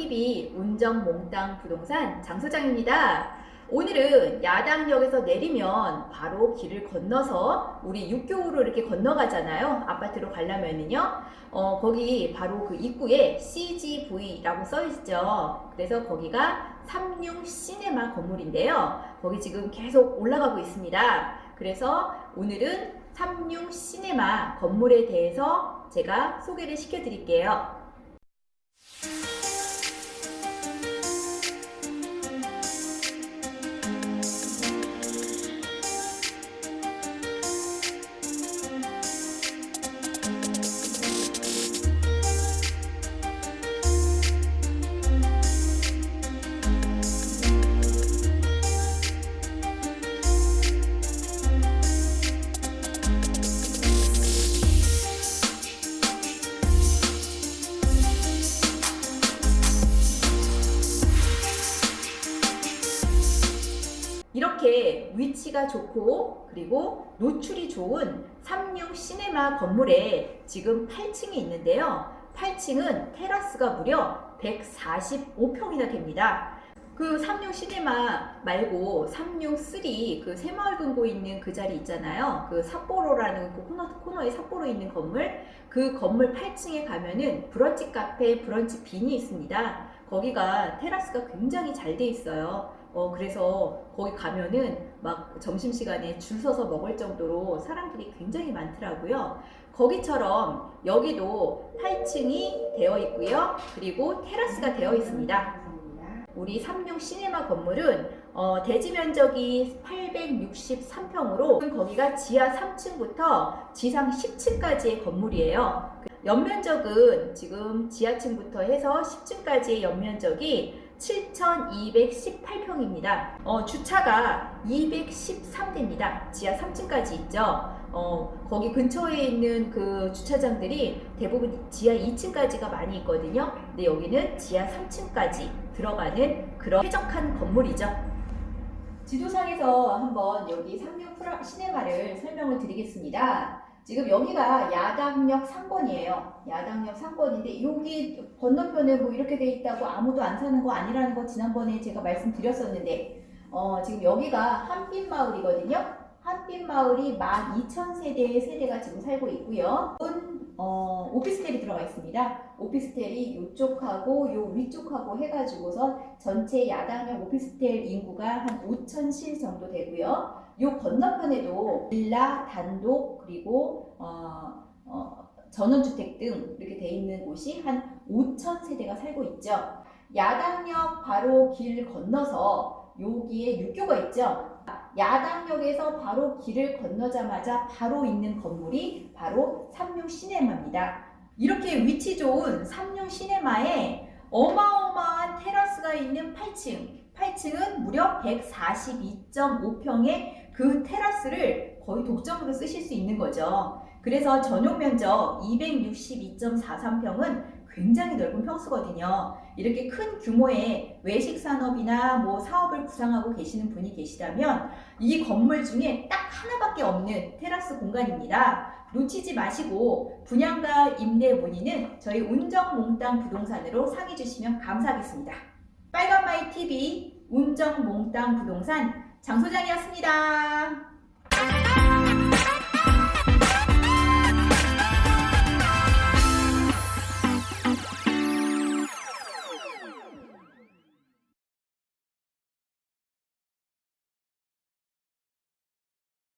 TV 운정 몽땅 부동산 장 소장입니다. 오늘은 야당역에서 내리면 바로 길을 건너서 우리 육교로 이렇게 건너가잖아요. 아파트로 가려면은요. 어, 거기 바로 그 입구에 CGV라고 써 있죠. 그래서 거기가 삼룡 시네마 건물인데요. 거기 지금 계속 올라가고 있습니다. 그래서 오늘은 삼룡 시네마 건물에 대해서 제가 소개를 시켜드릴게요. 이렇게 위치가 좋고 그리고 노출이 좋은 삼룡 시네마 건물에 지금 8층이 있는데요. 8층은 테라스가 무려 145평이나 됩니다. 그 삼룡 시네마 말고 삼룡 3그 새마을금고 있는 그 자리 있잖아요. 그 삿포로라는 그 코너, 코너에 삿포로 있는 건물 그 건물 8층에 가면은 브런치 카페, 브런치 빈이 있습니다. 거기가 테라스가 굉장히 잘 돼 있어요. 어, 그래서 거기 가면은 막 점심시간에 줄 서서 먹을 정도로 사람들이 굉장히 많더라고요. 거기처럼 여기도 8층이 되어 있고요. 그리고 테라스가 되어 있습니다. 우리 삼룡 시네마 건물은 어, 대지 면적이 863평으로 거기가 지하 3층부터 지상 10층까지의 건물이에요. 연면적은 지금 지하층부터 해서 10층까지의 연면적이 7,218평입니다. 어, 주차가 213대입니다. 지하 3층까지 있죠. 어, 거기 근처에 있는 그 주차장들이 대부분 지하 2층까지가 많이 있거든요. 근데 여기는 지하 3층까지 들어가는 그런 쾌적한 건물이죠. 지도상에서 한번 여기 삼룡 프라 시네마를 설명을 드리겠습니다. 지금 여기가 야당역 상권이에요. 야당역 상권인데 여기 건너편에 뭐 이렇게 돼 있다고 아무도 안 사는 거 아니라는 거 지난번에 제가 말씀드렸었는데 어, 지금 여기가 한빛마을이거든요. 한빛마을이 12,000세대의 세대가 지금 살고 있고요. 어, 오피스텔이 들어가 있습니다. 오피스텔이 이쪽하고 요 위쪽하고 해가지고서 전체 야당역 오피스텔 인구가 한 5,000실 정도 되고요. 요 건너편에도 빌라, 단독 그리고 어, 어, 전원주택 등 이렇게 돼 있는 곳이 한 5천 세대가 살고 있죠. 야당역 바로 길 건너서 여기에 육교가 있죠. 야당역에서 바로 길을 건너자마자 바로 있는 건물이 바로 삼룡 시네마입니다. 이렇게 위치 좋은 삼룡 시네마에 어마어마한 테라스가 있는 8층. 8층은 무려 142.5평의 그 테라스를 거의 독점으로 쓰실 수 있는 거죠. 그래서 전용 면적 262.43평은 굉장히 넓은 평수거든요. 이렇게 큰 규모의 외식 산업이나 뭐 사업을 구상하고 계시는 분이 계시다면 이 건물 중에 딱 하나밖에 없는 테라스 공간입니다. 놓치지 마시고 분양가 임대 문의는 저희 운정몽땅 부동산으로 상의 주시면 감사하겠습니다. 빨간마이 TV 운정몽땅 부동산 장 소장이었습니다.